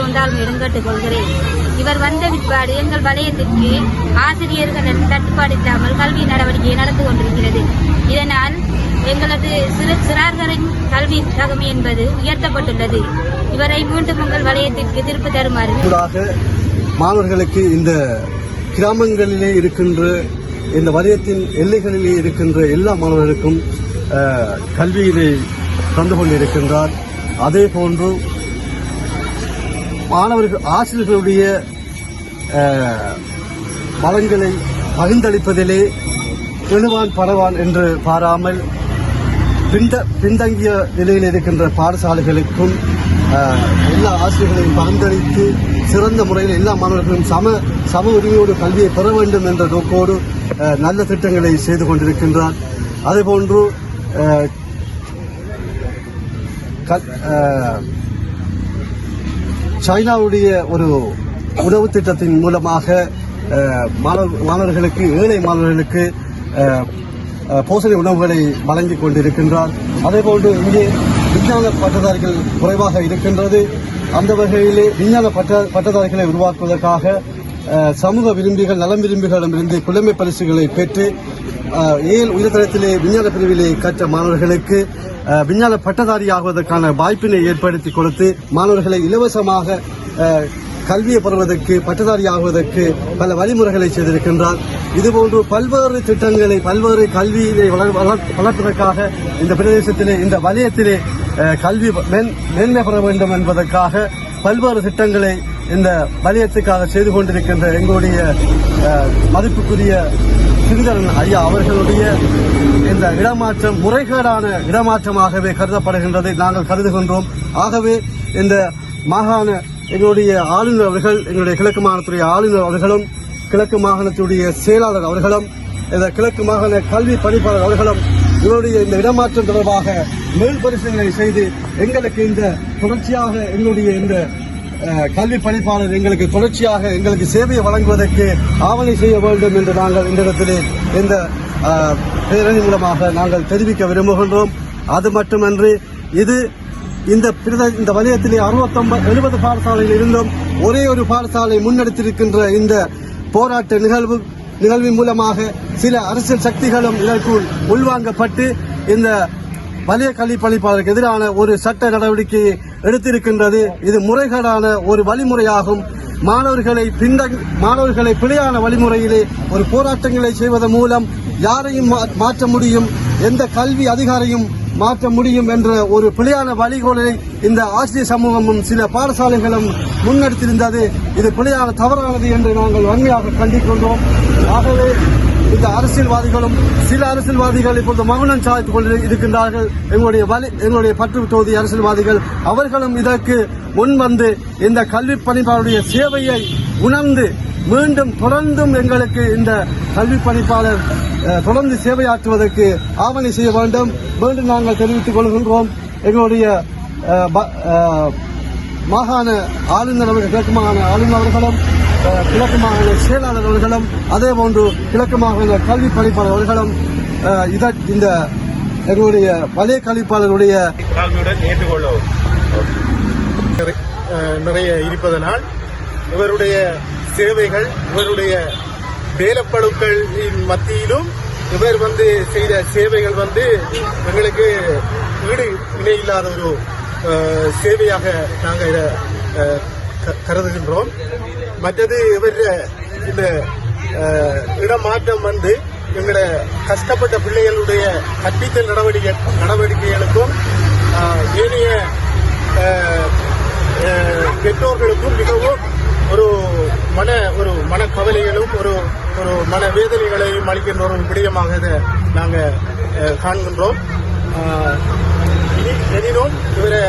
முந்தாள்மையிடம் கேட்டுக்கொள்கிறேன் இவர் வந்த பிற்பாடு எங்கள் வளையத்திற்கு ஆசிரியர்கள் தட்டுப்பாடு இல்லாமல் கல்வி நடவடிக்கையை நடந்து கொண்டிருக்கிறது. இதனால் எங்களது சிறு சிறார்களின் கல்வி தகமை என்பது உயர்த்தப்பட்டுள்ளது. இவரை மீண்டும் உங்கள் வளையத்திற்கு திருப்பி தருமாறு மாணவர்களுக்கு இந்த கிராமங்களிலே இருக்கின்ற இந்த வலயத்தின் எல்லைகளிலே இருக்கின்ற எல்லா மாணவர்களுக்கும் அஹ், கல்வியினை தந்து கொண்டிருக்கின்றார். அதே போன்று மாணவர்கள் ஆசிரியர்களுடைய அஹ், வளங்களை பகிர்ந்தளிப்பதிலே எழுவான் பரவான் என்று பாராமல் பிந்த பின்தங்கிய நிலையில் இருக்கின்ற பாடசாலைகளுக்கும் எல்லா ஆசிரியர்களையும் பகிர்ந்தளித்து சிறந்த முறையில் எல்லா மாணவர்களும் சம சம உரிமையோடு கல்வியை பெற வேண்டும் என்ற நோக்கோடு நல்ல திட்டங்களை செய்து கொண்டிருக்கின்றார். அதேபோன்று சைனாவுடைய ஒரு உணவு திட்டத்தின் மூலமாக மாணவர்களுக்கு ஏழை மாணவர்களுக்கு போசணி உணவுகளை வழங்கிக் கொண்டிருக்கின்றார். அதேபோன்று இங்கே விஞ்ஞான பட்டதாரிகள் குறைவாக இருக்கின்றது. அந்த வகையிலே விஞ்ஞான பட்ட பட்டதாரிகளை உருவாக்குவதற்காக சமூக விரும்பிகள் நலம் விரும்பிகளிடமிருந்து புலமை பரிசுகளை பெற்று ஏல் உயர்தரத்திலே விஞ்ஞான பிரிவிலே கற்ற மாணவர்களுக்கு விஞ்ஞான பட்டதாரி ஆகுவதற்கான வாய்ப்பினை ஏற்படுத்தி கொடுத்து மாணவர்களை இலவசமாக கல்வியை பெறுவதற்கு பட்டதாரி ஆகுவதற்கு பல வழிமுறைகளை செய்திருக்கின்றார் இதுபோன்று பல்வேறு திட்டங்களை பல்வேறு கல்வியை வளர்- வளர்ப்பதற்காக இந்த பிரதேசத்திலே இந்த வலயத்திலே கல்வி மேன்- மேன்மை பெற வேண்டும் என்பதற்காக பல்வேறு திட்டங்களை இந்த வலயத்துக்காக செய்து கொண்டிருக்கின்ற எங்களுடைய மதிப்புக்குரிய சிறிதரன் ஐயா அவர்களுடைய இந்த இடமாற்றம் முறைகேடான இடமாற்றமாகவே கருதப்படுகின்றதை நாங்கள் கருதுகின்றோம். ஆகவே இந்த மாகாண எங்களுடைய ஆளுநர் அவர்கள் எங்களுடைய கிழக்கு மாகாணத்துடைய ஆளுநர் அவர்களும் கிழக்கு மாகாணத்துடைய செயலாளர் அவர்களும் இந்த கிழக்கு மாகாண கல்வி பணிப்பாளர் அவர்களும் இவருடைய இந்த இடமாற்றம் தொடர்பாக மேல் பரிசீலனை செய்து எங்களுக்கு இந்த தொடர்ச்சியாக எங்களுடைய இந்த கல்வி பணிப்பாளர் எங்களுக்கு தொடர்ச்சியாக எங்களுக்கு சேவையை வழங்குவதற்கு ஆவணை செய்ய வேண்டும் என்று நாங்கள் இந்த இடத்திலே இந்த பேரணி மூலமாக நாங்கள் தெரிவிக்க விரும்புகின்றோம். அது மட்டுமன்றி இது இந்த பிரத- இந்த வலயத்திலே அறுபத்தொன்பது எழுபது பாடசாலையில் இருந்தும் ஒரே ஒரு பாடசாலை முன்னெடுத்திருக்கின்ற இந்த போராட்ட நிகழ்வு நிகழ்வின் மூலமாக சில அரசியல் சக்திகளும் இதற்குள் உள்வாங்கப்பட்டு இந்த வலய கல்விப்பளிப்பாளருக்கு எதிரான ஒரு சட்ட நடவடிக்கையை எடுத்திருக்கின்றது. இது முறைகேடான ஒரு வழிமுறையாகும். மாணவர்களை பின்தங் மாணவர்களை பிழையான வழிமுறையிலே ஒரு போராட்டங்களை செய்வதன் மூலம் யாரையும் மா- மாற்ற முடியும் எந்த கல்வி அதிகாரியும் மாற்ற முடியும் என்ற ஒரு பிழையான வழிகோலை இந்த ஆசிரியர் சமூகமும் சில பாடசாலைகளும் முன்னெடுத்திருந்தது. இது பிழையான தவறானது என்று நாங்கள் வன்மையாக கண்டிக்கொண்டோம் ஆகவே இந்த அரசியல்வாதிகளும் சில அரசியல்வாதிகள் இப்பொழுது மௌனம் சாய்த்துக் கொண்டு இருக்கின்றார்கள். எங்களுடைய வலி எங்களுடைய பற்று தொகுதி அரசியல்வாதிகள் அவர்களும் இதற்கு முன் வந்து இந்த கல்வி பணிப்பாளருடைய சேவையை உணர்ந்து மீண்டும் தொடர்ந்தும் எங்களுக்கு இந்த கல்வி பணிப்பாளர் தொடர்ந்து சேவையாற்றுவதற்கு ஆவணை செய்ய வேண்டும். மீண்டும் நாங்கள் தெரிவித்துக் கொள்கின்றோம். எங்களுடைய ப- மாகாண ஆளுநர் அவர்கள் கிழக்கு மாகாண ஆளுநர் அவர்களும் கிழக்கு மாகாண செயலாளர் அவர்களும் அதே போன்று கிழக்கு மாகாண கல்வி பணிப்பாளர் அவர்களும் இத- இந்த எங்களுடைய வலய கல்விப்பாளருடைய அஹ் நிறைய இருப்பதனால் இவருடைய சேவைகள் இவருடைய வேலைப்பழுக்களின் மத்தியிலும் இவர் வந்து செய்த சேவைகள் வந்து எங்களுக்கு ஈடு இணை இல்லாத ஒரு சேவையாக நாங்கள் இதை கருதுகின்றோம். மற்றது இவர் இந்த இடமாற்றம் வந்து எங்களோட கஷ்டப்பட்ட பிள்ளைகளுடைய கற்பித்தல் நடவடிக்கை நடவடிக்கைகளுக்கும் ஏனைய பெற்றோர்களுக்கும் மிகவும் ஒரு மன ஒரு மனக்கவலைகளும் ஒரு ஒரு மன வேதனைகளையும் அளிக்கின்ற ஒரு விடயமாக இதை நாங்கள் காண்கின்றோம். எனினும் இவரை